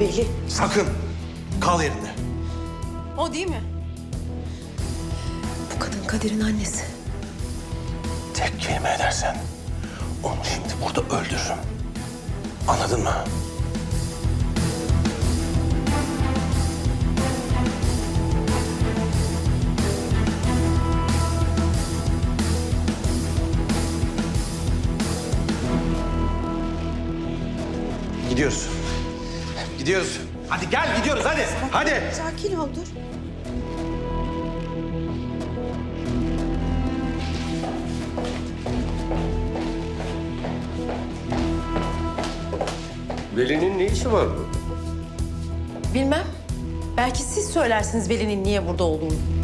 Veli. Sakın. Kal yerinde. O değil mi? Bu kadın Kadir'in annesi. Tek kelime edersen onu şimdi burada öldürürüm. Anladın mı? Gidiyoruz. Gidiyoruz. Hadi gel gidiyoruz hadi. Hadi. Sakin ol dur. Veli'nin ne işi var burada? Bilmem. Belki siz söylersiniz Veli'nin niye burada olduğunu.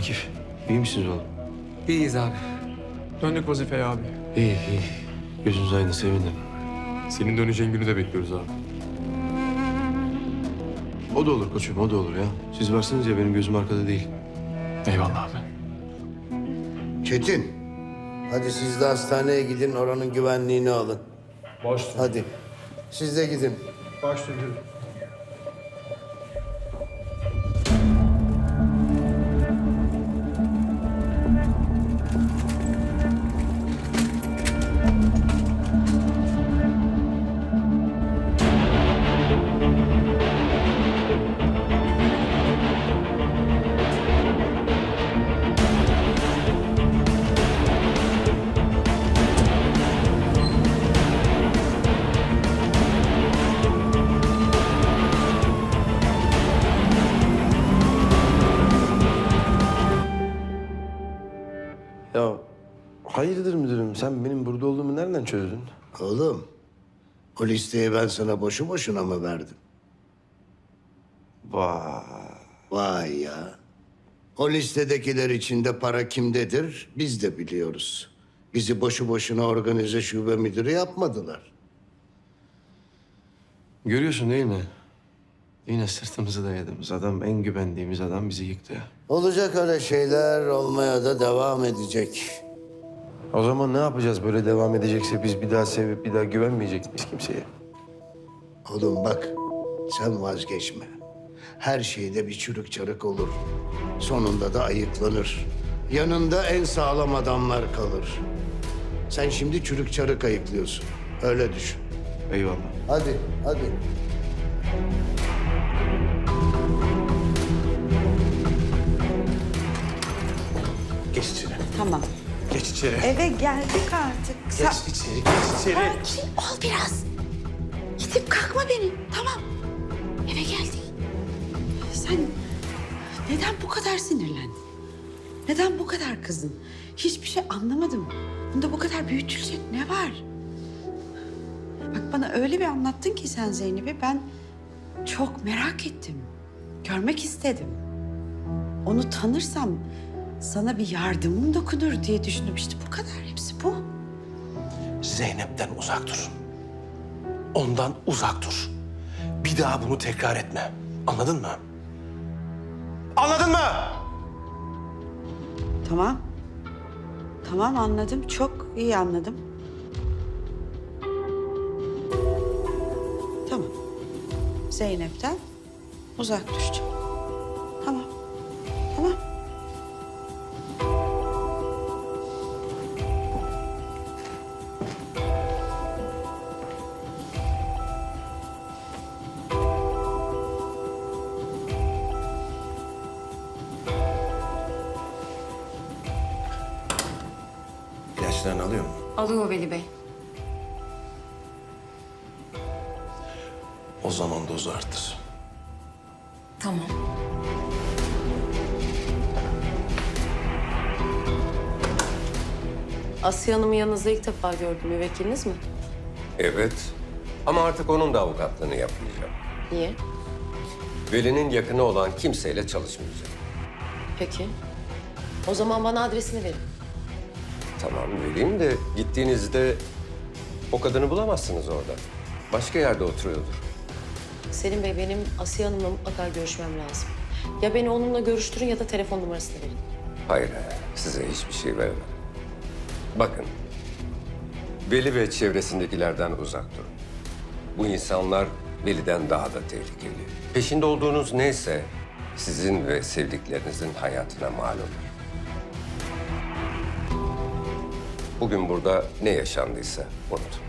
Akif, iyi misiniz oğlum? İyiyiz abi. Döndük vazifeye abi. İyi, iyi. Gözünüz aydın, sevindim. Senin döneceğin günü de bekliyoruz abi. O da olur koçum, o da olur ya. Siz varsınız ya, benim gözüm arkada değil. Eyvallah abi. Çetin. Hadi siz de hastaneye gidin oranın güvenliğini alın. Baş Hadi. Siz de gidin. Baş sen benim burada olduğumu nereden çözdün? Oğlum. O listeyi ben sana boşu boşuna mı verdim? Vay. Vay ya. O listedekiler içinde para kimdedir biz de biliyoruz. Bizi boşu boşuna organize şube müdürü yapmadılar. Görüyorsun değil mi? Yine sırtımızı dayadığımız adam, en güvendiğimiz adam bizi yıktı. Olacak öyle şeyler olmaya da devam edecek. O zaman ne yapacağız böyle devam edecekse biz bir daha sevip bir daha güvenmeyecek miyiz kimseye? Oğlum bak sen vazgeçme. Her şeyde bir çürük çarık olur. Sonunda da ayıklanır. Yanında en sağlam adamlar kalır. Sen şimdi çürük çarık ayıklıyorsun. Öyle düşün. Eyvallah. Hadi, hadi. Geç içeri. Tamam. Geç içeri. Eve geldik artık. Geç içeri, geç içeri. Sakin ol biraz. Gidip kalkma beni. Tamam. Eve geldik. Sen neden bu kadar sinirlendin? Neden bu kadar kızdın? Hiçbir şey anlamadım. Bunda bu kadar büyütülecek ne var? Bak bana öyle bir anlattın ki sen Zeynep'i ben çok merak ettim. Görmek istedim. Onu tanırsam sana bir yardımım dokunur diye düşündüm. İşte bu kadar. Hepsi bu. Zeynep'ten uzak dur. Ondan uzak dur. Bir daha bunu tekrar etme. Anladın mı? Anladın mı? Tamam. Tamam anladım. Çok iyi anladım. Tamam. Zeynep'ten uzak duracağım. Alıyor Veli Bey. O zaman dozu arttır. Tamam. Asiye Hanım'ı yanınızda ilk defa gördüm. Müvekkiliniz mi? Evet. Ama artık onun da avukatlığını yapmayacağım. Niye? Veli'nin yakını olan kimseyle çalışmayacağım. Peki. O zaman bana adresini verin. Tamam vereyim de gittiğinizde o kadını bulamazsınız orada. Başka yerde oturuyordur. Selim Bey benim Asiye Hanım'la mutlaka görüşmem lazım. Ya beni onunla görüştürün ya da telefon numarasını verin. Hayır, size hiçbir şey veremem. Bakın, Veli ve çevresindekilerden uzak durun. Bu insanlar Veli'den daha da tehlikeli. Peşinde olduğunuz neyse sizin ve sevdiklerinizin hayatına mal olur. Bugün burada ne yaşandıysa unutun.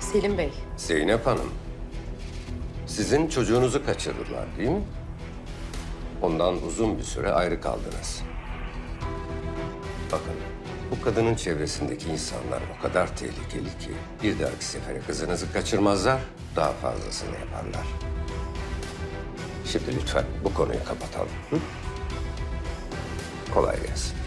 Selim Bey, Zeynep Hanım, sizin çocuğunuzu kaçırdılar değil mi? Ondan uzun bir süre ayrı kaldınız. Bakın, bu kadının çevresindeki insanlar o kadar tehlikeli ki... ...bir dahaki sefere kızınızı kaçırmazlar, daha fazlasını yaparlar. Şimdi lütfen bu konuyu kapatalım. Hı? Kolay gelsin.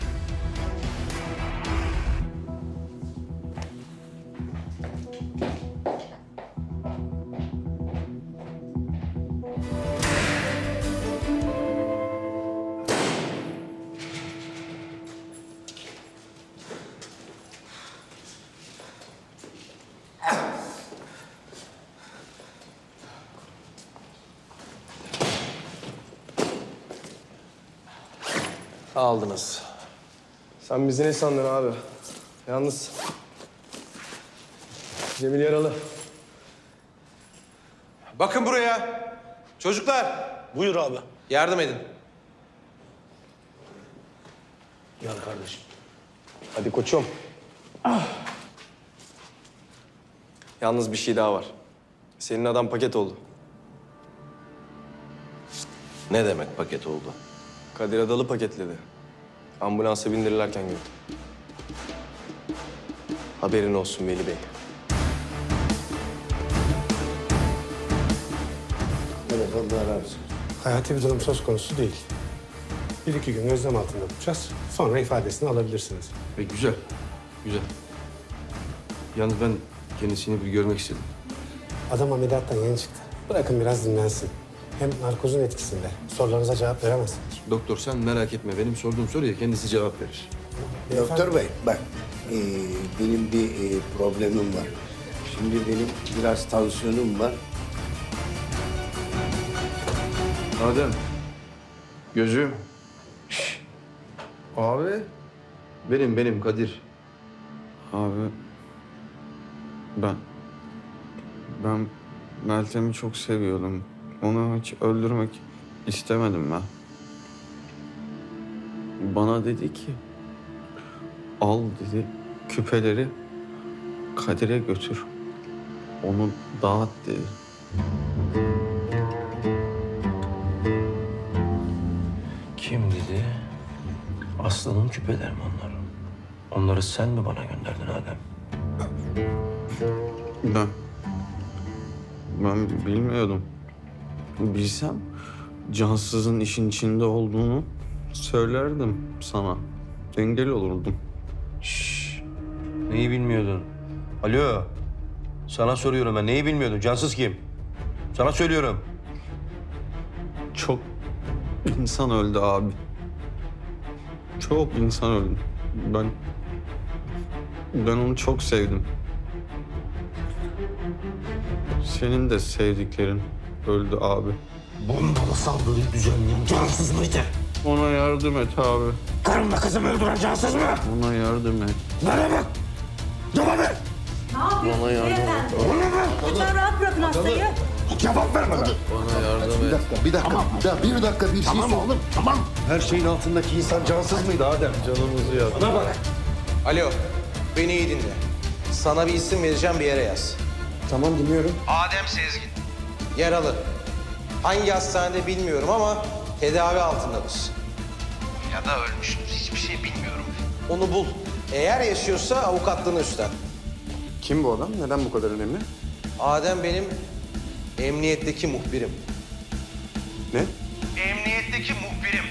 Aldınız. Sen bizi ne sandın abi? Yalnız... Cemil yaralı. Bakın buraya. Çocuklar. Buyur abi. Yardım edin. Gel kardeşim. Hadi koçum. Yalnız bir şey daha var. Senin adam paket oldu. Ne demek paket oldu? Kadir Adalı paketledi. Ambulansa bindirirlerken gördüm. Haberin olsun Veli Bey. Evet Allah razı olsun. Hayati bir durum söz konusu değil. Bir iki gün gözlem altında tutacağız. Sonra ifadesini alabilirsiniz. Ve güzel. Güzel. Yalnız ben kendisini bir görmek istedim. Adam ameliyattan yeni çıktı. Bırakın biraz dinlensin. Hem narkozun etkisinde. Sorularınıza cevap veremez. Doktor sen merak etme. Benim sorduğum soruya kendisi cevap verir. Doktor bey bak ee, benim bir ee, problemim var. Şimdi benim biraz tansiyonum var. Adem. Gözüm. Abi. Benim, benim Kadir. Abi ben ben Meltem'i çok seviyordum. Onu hiç öldürmek istemedim ben. Bana dedi ki al dedi küpeleri Kadir'e götür. Onu dağıt dedi. Kim dedi? Aslı'nın küpeleri mi onlar? Onları sen mi bana gönderdin Adem? Ben ben bilmiyordum. Bilsem cansızın işin içinde olduğunu söylerdim sana. Engel olurdum. Neyi bilmiyordun? Alo. Sana soruyorum ben. Neyi bilmiyordun? Cansız kim? Sana söylüyorum. Çok insan öldü abi. Çok insan öldü. Ben ben onu çok sevdim. Senin de sevdiklerin öldü abi. Bombalı saldırıyı düzenleyen cansız mıydı? Ona yardım et abi. Karımla kızımı öldüren cansız mı? Ona yardım et. Bana bak. Cevap ver. Bana yardım et. Lütfen rahat bırakın hastayı. Cevap ver bana. Bana yardım et. Bir dakika, bir dakika, bir dakika bir şey tamam oğlum, tamam. Her şeyin altındaki insan cansız mıydı Adem? Canımızı yak. Bana bak. Alo. Beni iyi dinle. Sana bir isim vereceğim bir yere yaz. Tamam dinliyorum. Adem Sezgin. Yaralı. Hangi hastanede bilmiyorum ama tedavi altındadır. Ya da ölmüştür. Hiçbir şey bilmiyorum. Onu bul. Eğer yaşıyorsa avukatlığını üstlen. Kim bu adam? Neden bu kadar önemli? Adem benim emniyetteki muhbirim. Ne? Emniyetteki muhbirim.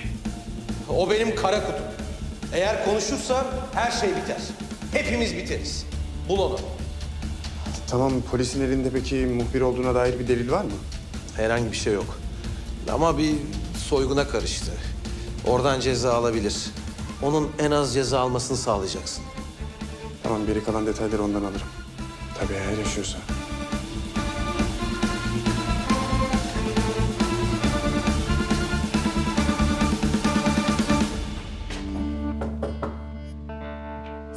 O benim kara kutum. Eğer konuşursa her şey biter. Hepimiz biteriz. Bul onu. Tamam, polisin elinde peki muhbir olduğuna dair bir delil var mı? Herhangi bir şey yok. Ama bir soyguna karıştı. Oradan ceza alabilir. Onun en az ceza almasını sağlayacaksın. Tamam geri kalan detayları ondan alırım. Tabii eğer yaşıyorsa.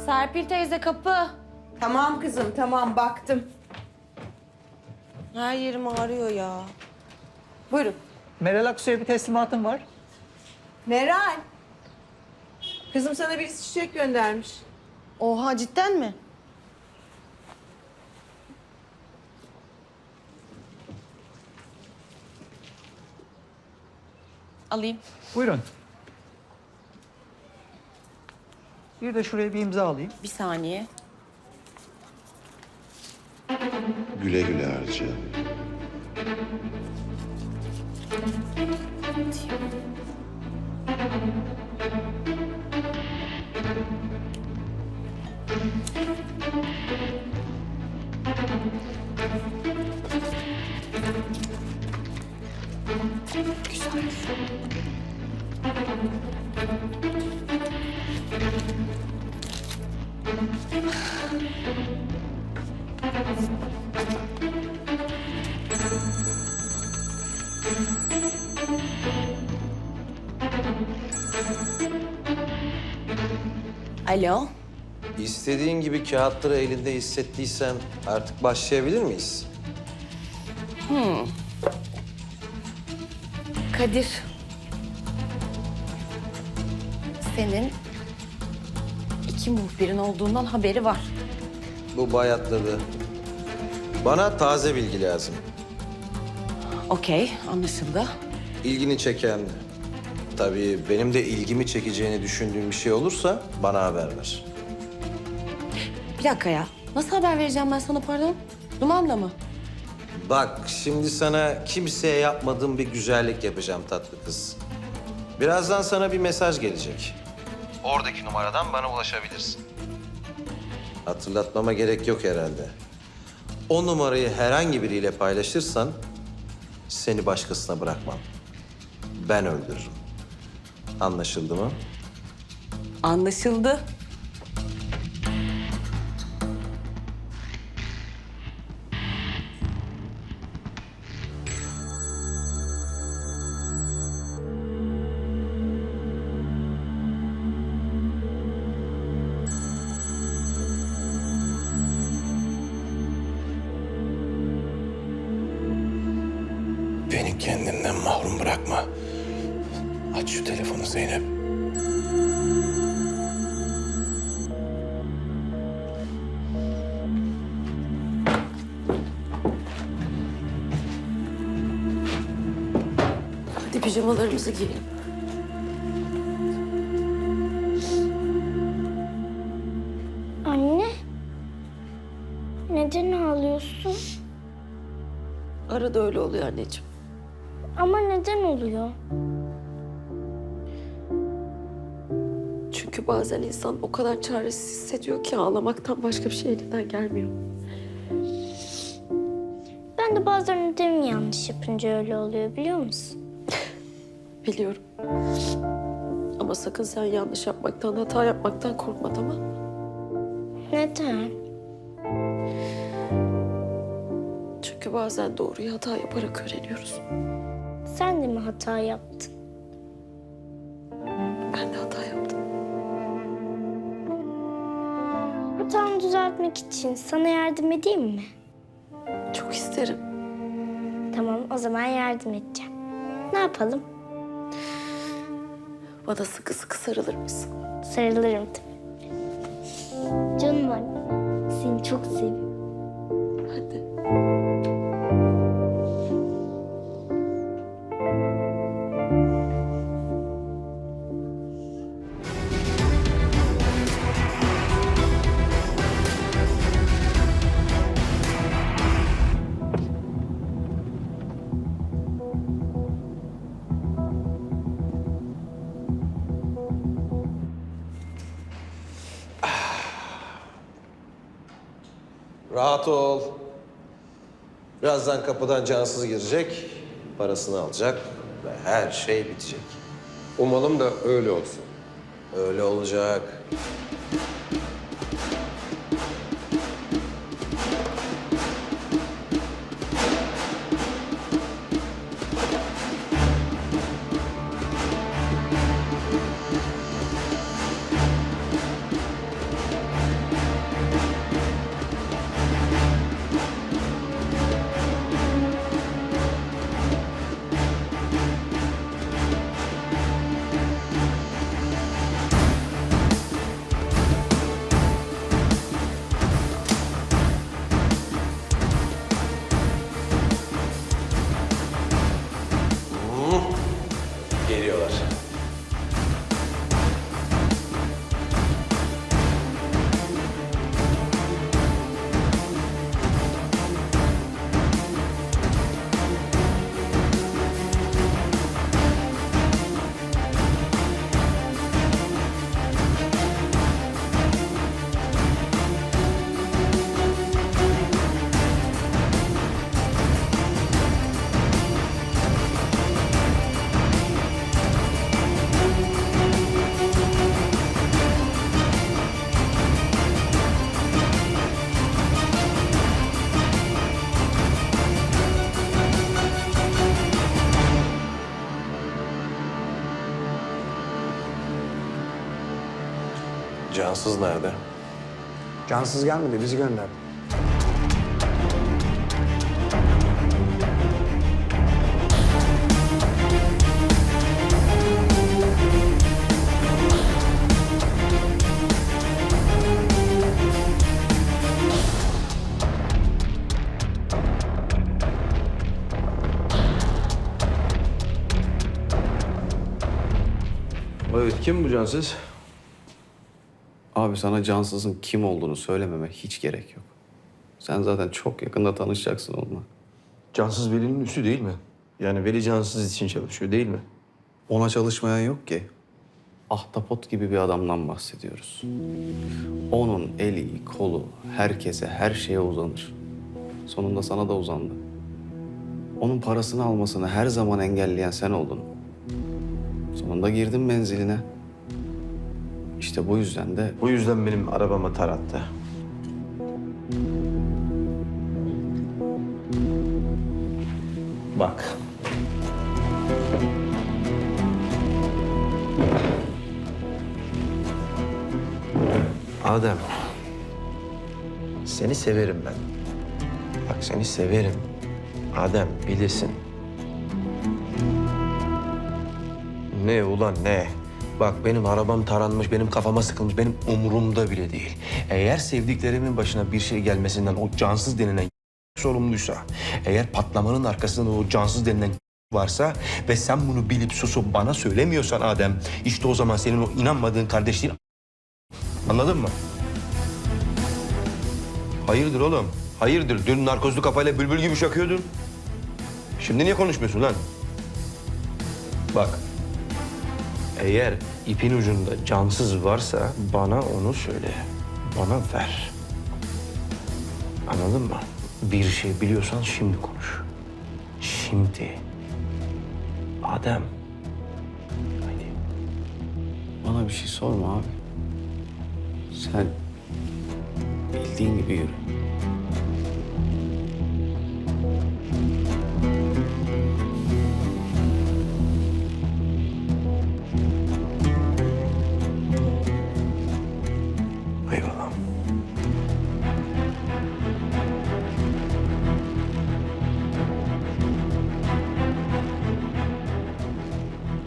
Serpil teyze kapı. Tamam kızım tamam baktım. Her yerim ağrıyor ya. Buyurun. Meral Aksu'ya bir teslimatım var. Meral. Kızım sana birisi çiçek göndermiş. Oha cidden mi? Alayım. Buyurun. Bir de şuraya bir imza alayım. Bir saniye. Güle güle harca. Alo. İstediğin gibi kağıtları elinde hissettiysen artık başlayabilir miyiz? Kadir. Senin iki muhbirin olduğundan haberi var. Bu bayatladı. Bana taze bilgi lazım. Okey, anlaşıldı. İlgini çeken, tabii benim de ilgimi çekeceğini düşündüğüm bir şey olursa bana haber ver. Bir dakika ya. Nasıl haber vereceğim ben sana pardon? Dumanla mı? Bak şimdi sana kimseye yapmadığım bir güzellik yapacağım tatlı kız. Birazdan sana bir mesaj gelecek. Oradaki numaradan bana ulaşabilirsin. Hatırlatmama gerek yok herhalde. O numarayı herhangi biriyle paylaşırsan seni başkasına bırakmam. Ben öldürürüm. Anlaşıldı mı? Anlaşıldı. Beni kendimden mahrum bırakma. Aç şu telefonu Zeynep. Hadi pijamalarımızı giyelim. Anne. Neden ağlıyorsun? Arada öyle oluyor anneciğim. Bazen insan o kadar çaresiz hissediyor ki ağlamaktan başka bir şey elinden gelmiyor. Ben de bazen ödevimi yanlış yapınca öyle oluyor biliyor musun? Biliyorum. Ama sakın sen yanlış yapmaktan, hata yapmaktan korkma tamam mı? Neden? Çünkü bazen doğruyu hata yaparak öğreniyoruz. Sen de mi hata yaptın? Düzeltmek için sana yardım edeyim mi? Çok isterim. Tamam o zaman yardım edeceğim. Ne yapalım? Bana sıkı sıkı sarılır mısın? Sarılırım tabii. Canım anne. Seni çok seviyorum. Hadi. Ol. Birazdan kapıdan cansız girecek, parasını alacak ve her şey bitecek. Umalım da öyle olsun. Öyle olacak. Cansız nerede? Cansız gelmedi, bizi gönderdi. Evet kim bu cansız? Abi sana cansızın kim olduğunu söylememe hiç gerek yok. Sen zaten çok yakında tanışacaksın onunla. Cansız Veli'nin üstü değil mi? Yani Veli cansız için çalışıyor değil mi? Ona çalışmayan yok ki. Ahtapot gibi bir adamdan bahsediyoruz. Onun eli, kolu herkese, her şeye uzanır. Sonunda sana da uzandı. Onun parasını almasını her zaman engelleyen sen oldun. Sonunda girdin menziline. İşte bu yüzden de Bu yüzden benim arabama tar attı. Bak. Adem. Seni severim ben. Bak seni severim. Adem bilirsin. Ne ulan ne? Bak benim arabam taranmış, benim kafama sıkılmış, benim umurumda bile değil. Eğer sevdiklerimin başına bir şey gelmesinden o cansız denilen sorumluysa, eğer patlamanın arkasında o cansız denilen varsa ve sen bunu bilip susup bana söylemiyorsan Adem, işte o zaman senin o inanmadığın kardeşliğin... Anladın mı? Hayırdır oğlum? Hayırdır? Dün narkozlu kafayla bülbül gibi şakıyordun. Şimdi niye konuşmuyorsun lan? Bak, eğer ipin ucunda cansız varsa bana onu söyle. Bana ver. Anladın mı? Bir şey biliyorsan şimdi konuş. Şimdi. Adem. Haydi. bana bir şey sorma abi. Sen bildiğin gibi yürü.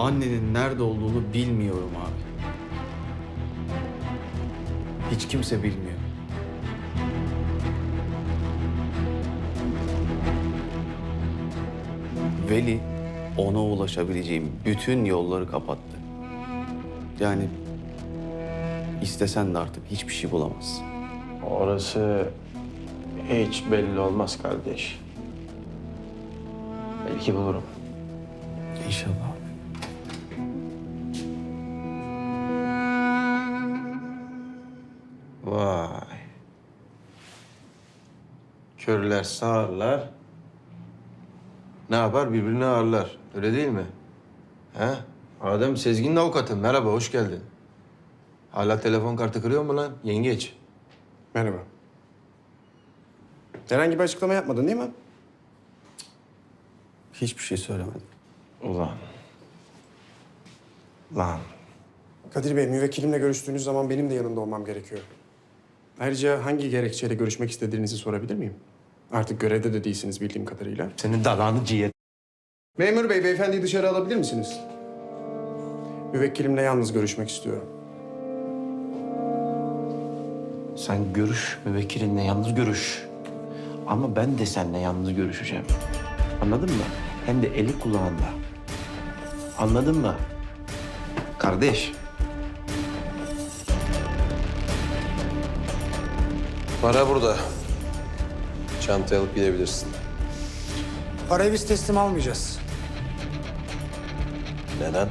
Annenin nerede olduğunu bilmiyorum abi. Hiç kimse bilmiyor. Veli ona ulaşabileceğim bütün yolları kapattı. Yani istesen de artık hiçbir şey bulamazsın. Orası hiç belli olmaz kardeş. Belki bulurum. İnşallah Körler sağırlar. Ne yapar? Birbirini ağırlar. Öyle değil mi? He? Adem Sezgin'in avukatı. Merhaba, hoş geldin. Hala telefon kartı kırıyor mu lan yengeç? Merhaba. Herhangi bir açıklama yapmadın değil mi? Hiçbir şey söylemedim. Ulan. Lan. Kadir Bey, müvekkilimle görüştüğünüz zaman benim de yanında olmam gerekiyor. Ayrıca hangi gerekçeyle görüşmek istediğinizi sorabilir miyim? Artık görevde de değilsiniz bildiğim kadarıyla. Senin dalağını ciğer. Memur bey, beyefendiyi dışarı alabilir misiniz? Müvekkilimle yalnız görüşmek istiyorum. Sen görüş müvekkilinle yalnız görüş. Ama ben de seninle yalnız görüşeceğim. Anladın mı? Hem de eli kulağında. Anladın mı? Kardeş. Para burada. Çantayı alıp gidebilirsin. Parayı biz teslim almayacağız. Neden?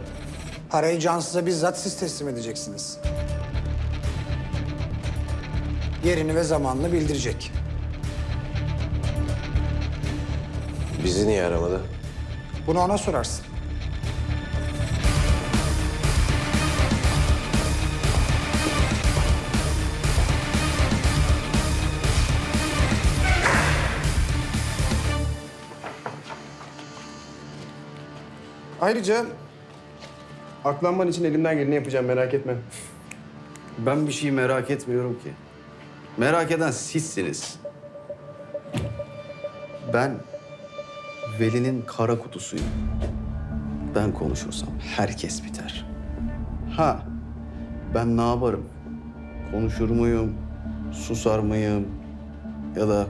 Parayı cansıza bizzat siz teslim edeceksiniz. Yerini ve zamanını bildirecek. Bizi niye aramadı? Bunu ona sorarsın. Ayrıca aklanman için elimden geleni yapacağım merak etme. Ben bir şey merak etmiyorum ki. Merak eden sizsiniz. Ben Veli'nin kara kutusuyum. Ben konuşursam herkes biter. Ha, ben ne yaparım? Konuşur muyum? Susar mıyım? Ya da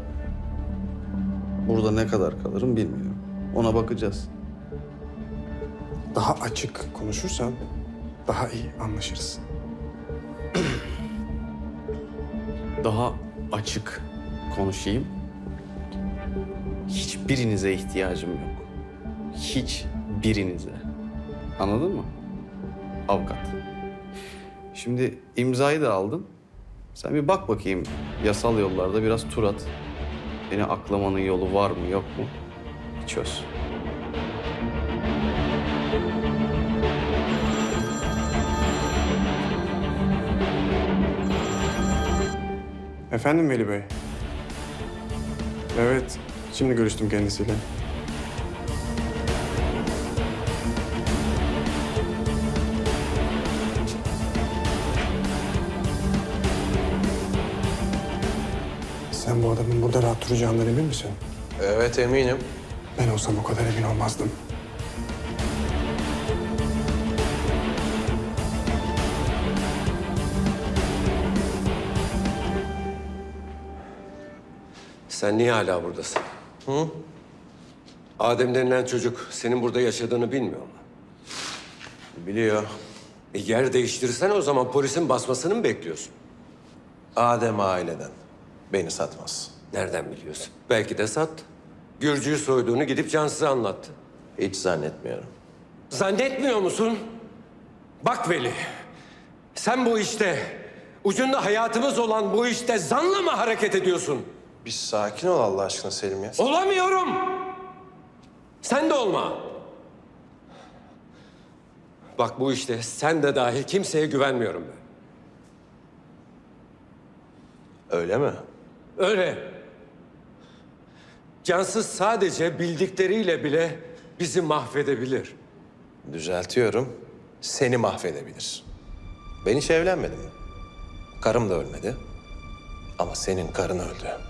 burada ne kadar kalırım bilmiyorum. Ona bakacağız. Daha açık konuşursan daha iyi anlaşırız. daha açık konuşayım. Hiçbirinize ihtiyacım yok. Hiç birinize. Anladın mı? Avukat. Şimdi imzayı da aldın. Sen bir bak bakayım yasal yollarda biraz tur at. Beni aklamanın yolu var mı yok mu? Bir çöz. Efendim Veli Bey? Evet, şimdi görüştüm kendisiyle. Sen bu adamın burada rahat duracağından emin misin? Evet eminim. Ben olsam o kadar emin olmazdım. Sen niye hala buradasın? Hı? Adem denilen çocuk senin burada yaşadığını bilmiyor mu? Biliyor. E yer değiştirirsen o zaman polisin basmasını mı bekliyorsun? Adem aileden. Beni satmaz. Nereden biliyorsun? Belki de sattı. Gürcüyü soyduğunu gidip cansıza anlattı. Hiç zannetmiyorum. Zannetmiyor musun? Bak Veli, sen bu işte, ucunda hayatımız olan bu işte zanla mı hareket ediyorsun? Bir sakin ol Allah aşkına Selim ya. Olamıyorum. Sen de olma. Bak bu işte sen de dahil kimseye güvenmiyorum ben. Öyle mi? Öyle. Cansız sadece bildikleriyle bile bizi mahvedebilir. Düzeltiyorum. Seni mahvedebilir. Ben hiç evlenmedim. Karım da ölmedi. Ama senin karın öldü.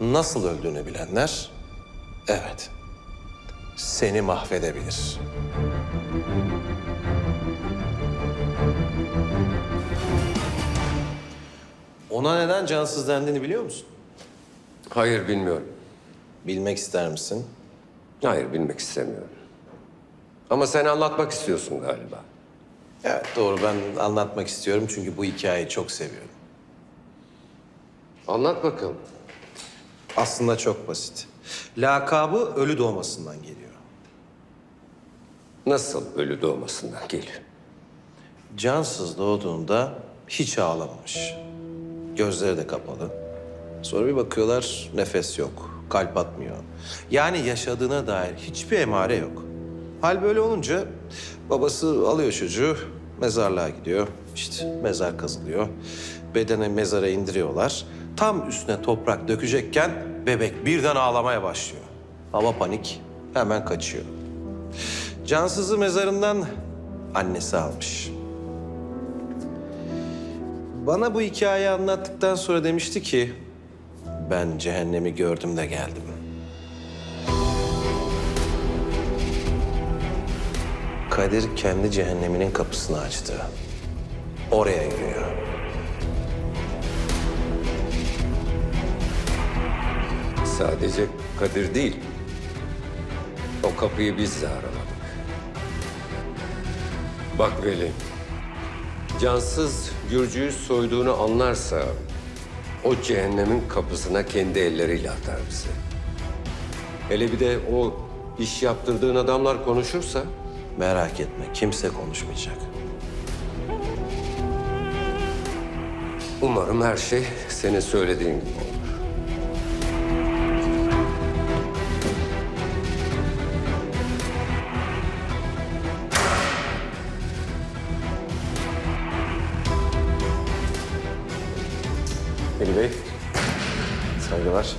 Nasıl öldüğünü bilenler, evet, seni mahvedebilir. Ona neden cansız dendiğini biliyor musun? Hayır bilmiyorum. Bilmek ister misin? Hayır bilmek istemiyorum. Ama sen anlatmak istiyorsun galiba. Evet doğru ben anlatmak istiyorum çünkü bu hikayeyi çok seviyorum. Anlat bakalım. Aslında çok basit. Lakabı ölü doğmasından geliyor. Nasıl ölü doğmasından geliyor? Cansız doğduğunda hiç ağlamamış. Gözleri de kapalı. Sonra bir bakıyorlar nefes yok, kalp atmıyor. Yani yaşadığına dair hiçbir emare yok. Hal böyle olunca babası alıyor çocuğu, mezarlığa gidiyor. İşte mezar kazılıyor. Bedene mezara indiriyorlar. Tam üstüne toprak dökecekken bebek birden ağlamaya başlıyor. Ama panik hemen kaçıyor. Cansızı mezarından annesi almış. Bana bu hikayeyi anlattıktan sonra demişti ki... ...ben cehennemi gördüm de geldim. Kadir kendi cehenneminin kapısını açtı. Oraya yürüyor. Sadece Kadir değil. O kapıyı biz de araladık. Bak Veli, cansız Gürcü'yü soyduğunu anlarsa... ...o cehennemin kapısına kendi elleriyle atar bizi. Hele bir de o iş yaptırdığın adamlar konuşursa... Merak etme, kimse konuşmayacak. Umarım her şey senin söylediğin gibi olur. Saygılar.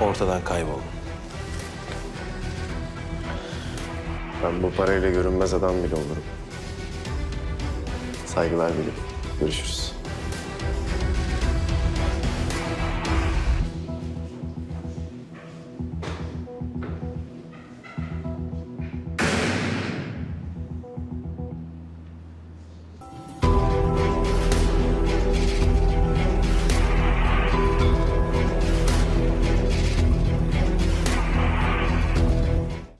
Ortadan kaybolun. Ben bu parayla görünmez adam bile olurum. Saygılar Veli. Görüşürüz.